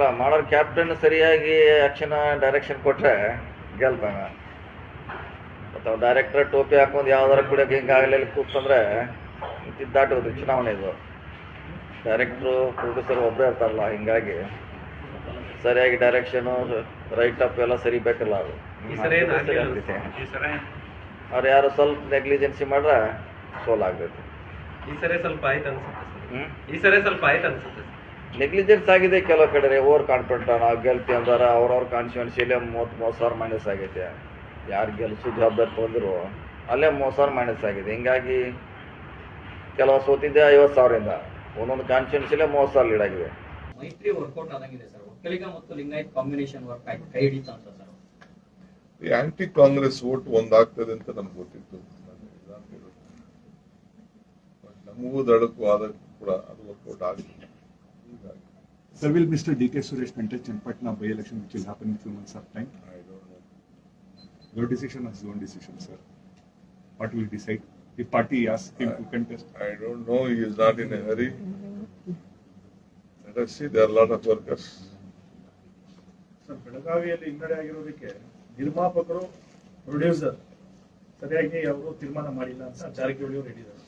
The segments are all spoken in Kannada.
ಅಲ್ಲ ಮಾಡೋರು ಕ್ಯಾಪ್ಟನ್ ಸರಿಯಾಗಿ ಆಕ್ಷನ್ ಡೈರೆಕ್ಷನ್ ಕೊಟ್ರೆ ಗೆಲ್ತಾನ. ಅಥವಾ ಡೈರೆಕ್ಟರ್ ಟೋಪಿ ಹಾಕೊಂಡು ಯಾವ್ದಾರ ಕೂಡ ಹಿಂಗೆ ಆಗಲಿಲ್ಲ ಕೂತಂದ್ರೆ ದಾಟೋದು ಚುನಾವಣೆ ಇದು. ಡೈರೆಕ್ಟ್ರು ಪ್ರೊಡ್ಯೂಸರ್ ಒಬ್ಬರೇ ಇರ್ತಾರಲ್ಲ ಹಿಂಗಾಗಿ ಸರಿಯಾಗಿ ಡೈರೆಕ್ಷನು ರೈಟ್ ಅಪ್ ಎಲ್ಲ ಸರಿ ಬೇಕಲ್ಲ ಅದು ಅವ್ರು ಯಾರು ಸ್ವಲ್ಪ ನೆಗ್ಲಿಜೆನ್ಸಿ ಮಾಡ್ರೆ ಸೋಲಾಗ್ಬೇಕು ಈ ಸರಿ ಸ್ವಲ್ಪ ಆಯ್ತು ಅನ್ಸುತ್ತೆ ಈ ಸರಿ ಸ್ವಲ್ಪ ಆಯ್ತು ಅನ್ಸುತ್ತೆ ನೆಗ್ಲಿಜೆನ್ಸ್ ಆಗಿದೆ ಕೆಲವು ಕಡೆ ಓವರ್ ಕಾನ್ಫಿಡೆಂಟ್ ನಾವು ಗೆಲ್ತಿ ಅಂದಾರ ಅವ್ರವ್ರ ಕಾನ್ಸ್ಟಿಟ್ಯೂನ್ಸಿಲೇ ಮೂವತ್ತು ಮೂವತ್ತು ಸಾವಿರ ಮೈನಸ್ ಆಗೈತೆ. ಯಾರು ಗೆಲ್ಸು ಜವಾಬ್ದಾರಿ ತೊಂದರು ಅಲ್ಲೇ ಮೂವತ್ತು ಸಾವಿರ ಮೈನಸ್ ಆಗಿದೆ. ಹಿಂಗಾಗಿ ಕೆಲವು ಸೋತಿದ್ದೆ ಐವತ್ತು ಸಾವಿರದಿಂದ. ಒಂದೊಂದು ಕಾನ್ಸ್ಟಿಟ್ಯೂನ್ಸಿಲೇ ಮೂವತ್ತು ಸಾವಿರ ಲೀಡ್ ಆಗಿದೆ. ಮೈತ್ರಿ ವರ್ಕೌಟ್ ಆದಂಗಿದೆ ಸರ್ ಒಕ್ಕಲಿಗ ಮತ್ತು ಲಿಂಗಾಯತ್ ಕಾಂಬಿನೇಷನ್ ವರ್ಕ್ ಆಯ್ತು. ಕೈ ಹಿಡಿತಾ ಅಂತ ಸರ್ ಈ ಆಂಟಿ ಕಾಂಗ್ರೆಸ್ ಓಟ್ ಒಂದಾಗ್ತದೆ ಅಂತ ನಮ್ಗೆ ಗೊತ್ತಿತ್ತು. ನಮಗೂ ದಳಕ್ಕೂ ಆದ ಕೂಡ ಅದು ವರ್ಕೌಟ್ ಹೀಗಾಗಿ Sir, will Mr. DK Suresh enter in by-election which will happen in few months of time? I don't know. Your decision is your own decision, sir. What will decide? The party asks him I, to contest. I don't know, he is not in a hurry. Let us see, there are a lot of workers. Sir ಬೆಳಗಾವಿಯಲ್ಲಿ ಹಿನ್ನಡೆ ಆಗಿರೋದಕ್ಕೆ ನಿರ್ಮಾಪಕರು ಪ್ರೊಡ್ಯೂಸರ್ ಸರಿಯಾಗಿ ಅವರು ತೀರ್ಮಾನ ಮಾಡಿಲ್ಲ ಅಂತ ಜಾರಕಿಹೊಳಿ ಅವರು ಹೇಳಿದ್ದಾರೆ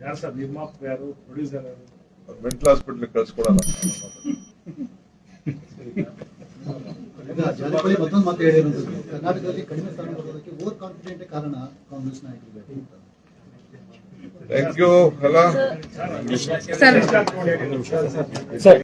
ಯಾರು ಸರ್ ನಿರ್ಮಾಪಕ ಯಾರು ಪ್ರೊಡ್ಯೂಸರ್ ಯಾರು ಮೆಂಟಲ್ ಹಾಸ್ಪಿಟ್ಲಿಗೆ ಕಳ್ಸ್ಕೊಡಲ್ಲ. ಮತ್ತೊಂದು ಮಾತು ಕರ್ನಾಟಕದಲ್ಲಿ ಕಡಿಮೆ ಸ್ಥಾನ ಬರೋದಕ್ಕೆ ಓವರ್ ಕಾನ್ಫಿಡೆಂಟ್ ಕಾರಣ ಕಾಂಗ್ರೆಸ್ ನಾಯಕರು ಥ್ಯಾಂಕ್ ಯು ಹಲೋ ಸರ್.